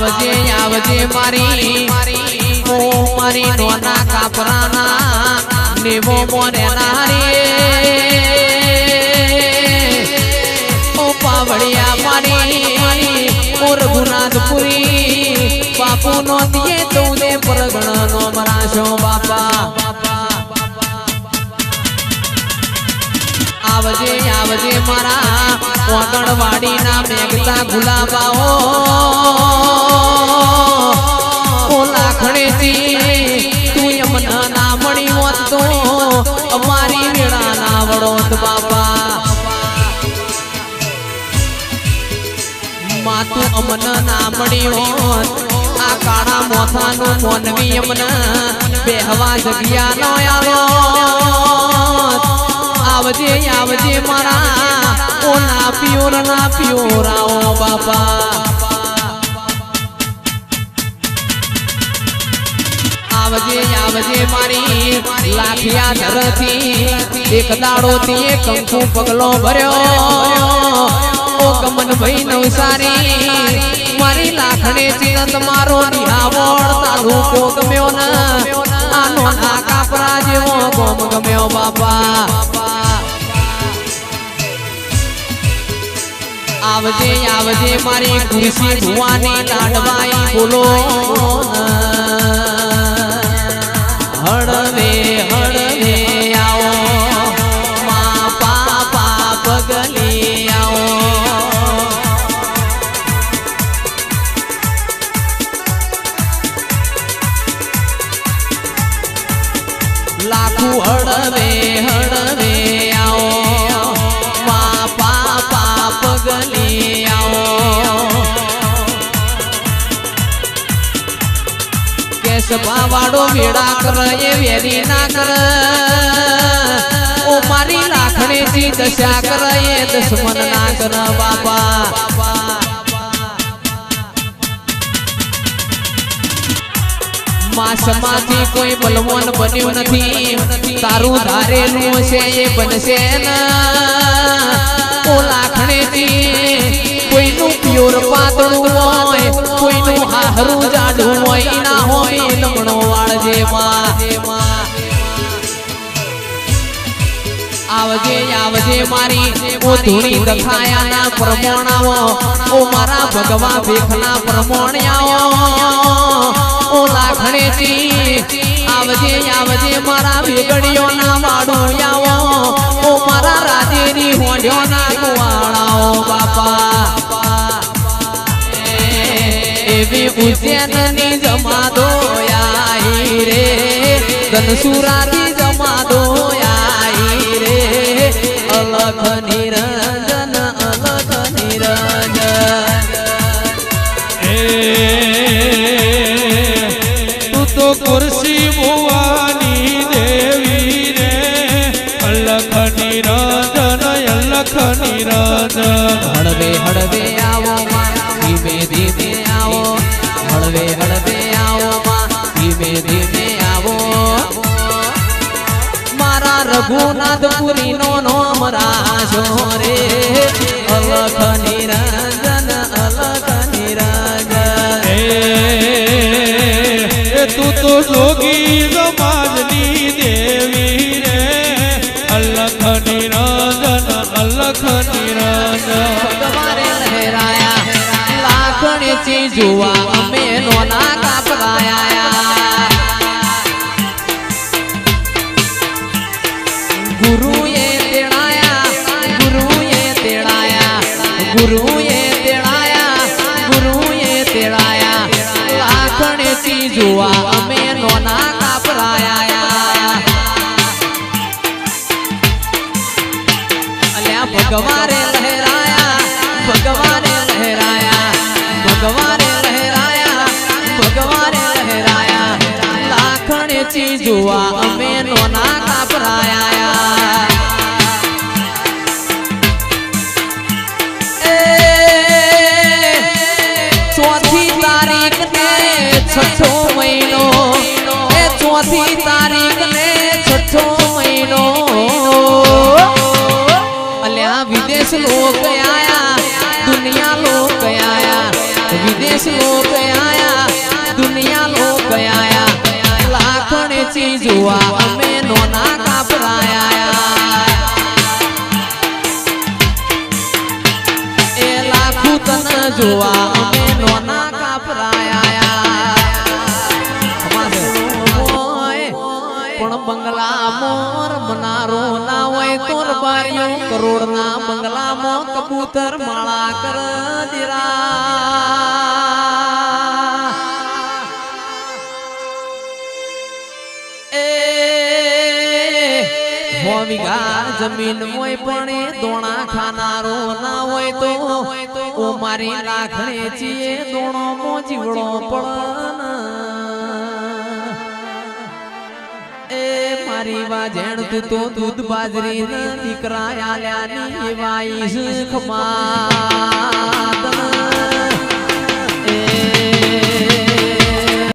આવજે આવજે મારી. મારી નોના કાપરાના નેવો મોને નારી. ઓ મારી ઓ રઘુનાથપુરી. બાપુ નો દિયે તું પરગણ નો મરાશો બાપા. આવજે આવજે મારા વાગણવાડીના મેઘતા ગુલાબાઓ. ના મળી હોત. અમારી વેળા ના વડોત બાપા અમન ના મળી હોત. આ કાળા મોથાનું બેહવા જગ્યા નો આલો આવજે આવજે મારા. ઓ ના પિયોર ના પિયોરાઓ બાપા. આવજે આવજે મારી લાખિયા ધરતી. એક દાડો થી કંકુ પગલો ભર્યો. ઓ કમન ભાઈ નવસારી, મારી લાખણે ચિંત મારો નિહાવળ તાલુકો ગમ્યો ના આનો ના કાપરા જેવો ગોમ ગમ્યો બાપા. આવજે આવજે મારી ખુરશી ભુવાની લાડવાઈ બોલો. વાળો વેડા કર, એ વેરી ના કર. ઓ મારી લાખણી થી દશા કર, એ ના કર, બાપા. માસમાંથી કોઈ બલવાન બન્યું નથી. તારું ધારેલું છે એ બનશે ના. લાખણેથી કોઈનું પ્યોર પાતળું હોય, કોઈનું હાહરું જાડું હોય ના લમણો વાળજે આવજે આવજે મારી ઓ ધૂણી દખાયાના પ્રમોણાઓ. ઓ મારા ભગવા ભેખના પ્રમોણ્યાઓ. ઓ લાખણેજી આવજે આવજે મારા વેગડીઓના વાડોયાઓ ઓ મારા રાજેની હોડ્યોના કુવાળાઓ બાપા. એવી ઉજ્જૈનની જમાદો આઈ રે. ધનસુરાની જમાદો આઈ રે. અલખ નિરંજન અલખ નિરંજન. તું તો ખુરશી ભુવાની દેવી રે. અલખ નિરંજન અલખ નિરંજન. હળવે હળવે. રઘુનાથપુરી નો નોમ રાજો રે. અલખ નિરંજન અલખ નિરંજન. તું તો જોગી સમાજની દેવી રે. અલખ નિરંજન અલખ નિરંજન. તમારે લહેરાયા લાખણી ચી જોવા અમે નોના કાપરાયા ભગવાને લહેરાયા ભગવાને લહેરાયા ભગવાને લહેરાયા ભગવાને લહેરાયા. લાખણે ચી જોવા અમે નોના કાપરાયા ચોથી તારીખ ને છઠ્ઠો મહિનો. અલ્યા, વિદેશ લોક આયા, દુનિયા લોક આયા. વિદેશ દેશ લોક આયા, દુનિયા લોક આયા. લાખણ ચીજવા અમે નોના બંગલા મોર મનારો ના હોય તોર બારીઓ કરોડ ના બંગલામાં કબૂતર માળા કર દીરા. એ હો જમીન હોય પણ દોણા ખાનારો ના હોય તો ઓ મારી રાખણે છીએ દોણો મો જીવડો પણ એ મારી વાજણ તું તો દૂધ બાજરી દીકરા આલ્યા ની વાઈસ ખમાત. એ